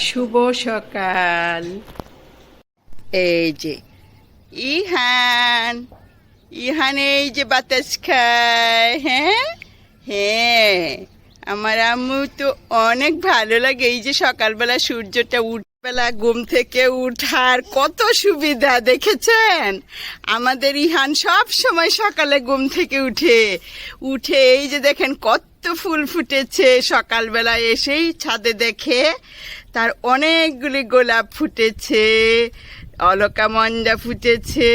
শুভ সকাল। এই যে, ইহান ইহান এই যে বাতাস খায় হ্যাঁ? হ্যাঁ আমার আম্মু তো অনেক ভালো লাগে। এই যে সকালবেলা সূর্যটা উঠবেলা ঘুম থেকে উঠার কত সুবিধা, দেখেছেন? আমাদের ইহান সব সময় সকালে ঘুম থেকে উঠে উঠে এই যে দেখেন কত ফুল ফুটেছে সকালবেলা এসেই ছাদে দেখে তার অনেকগুলি গোলাপ ফুটেছে, অলকা মঞ্জা ফুটেছে,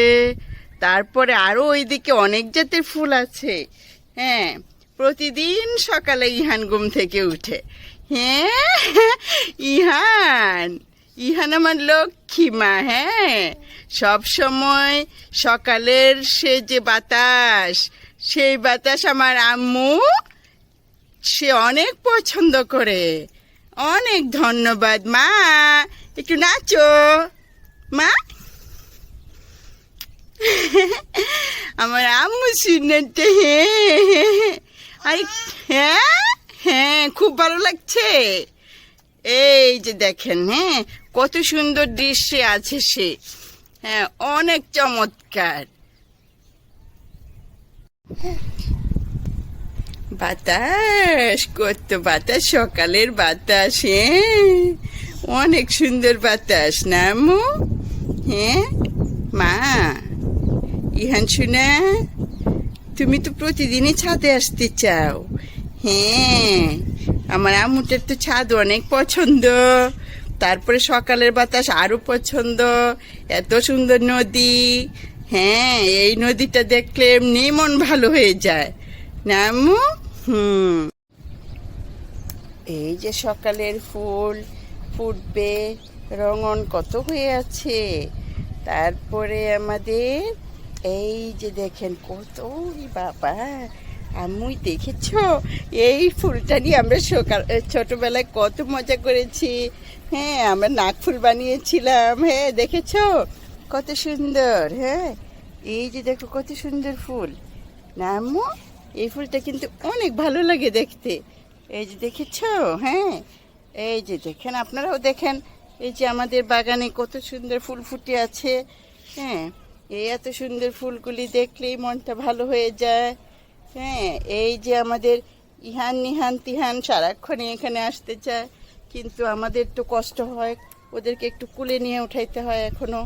তারপরে আরও ওইদিকে অনেক জাতের ফুল আছে। হ্যাঁ প্রতিদিন সকালে ইহান ঘুম থেকে উঠে। হ্যাঁ ইহান ইহান আমার লক্ষ্মী মা হ্যাঁ। সব সময় সকালের সে যে বাতাস, সেই বাতাস আমার আম্মু সে অনেক পছন্দ করে। অনেক ধন্যবাদ, মা। একটু নাচো। মা। আমার আম্মু শুনেতে আরে হ্যাঁ হ্যাঁ খুব ভালো লাগছে। এই যে দেখেন হ্যাঁ কত সুন্দর দৃশ্যে আছে সে। হ্যাঁ অনেক চমৎকার। বাতাস, কত বাতাস, সকালের বাতাস হ্যাঁ? অনেক সুন্দর বাতাস, না আম্মু? হ্যাঁ? মা? ইহান শুনে, তুমি তো প্রতিদিনই ছাদে আসতে চাও। হ্যাঁ আমার আম্মুটার তো ছাদ অনেক পছন্দ। তারপরে সকালের বাতাস আরও পছন্দ। এত সুন্দর নদী। হ্যাঁ এই নদীটা দেখলে এমনি মন ভালো হয়ে যায়। না আম্মু? হুম। এই যে সকালের ফুল, ফুটবে, রঙন কত হয়ে আছে। তারপরে আমাদের এই যে দেখেন কত বাবা, আম্মুই দেখেছ? এই ফুলটা নিয়ে আমরা সকাল ছোটবেলায় কত মজা করেছি। হ্যাঁ আমরা নাক ফুল বানিয়েছিলাম হ্যাঁ দেখেছ? কত সুন্দর হ্যাঁ। এই যে দেখো কত সুন্দর ফুল। না, আম্মু? এই ফুলটা কিন্তু অনেক ভালো লাগে দেখতে। এই যে দেখেছ? হ্যাঁ? এই যে দেখেন, আপনারাও দেখেন, এই যে আমাদের বাগানে কত সুন্দর ফুল ফুটে আছে। হ্যাঁ? এই এত সুন্দর ফুলগুলি দেখলেই মনটা ভালো হয়ে যায়। হ্যাঁ? এই যে আমাদের ইহান নিহান তিহান সারাক্ষণই এখানে আসতে চায়। কিন্তু আমাদের তো কষ্ট হয়, ওদেরকে একটু কুলে নিয়ে উঠাইতে হয় এখনও।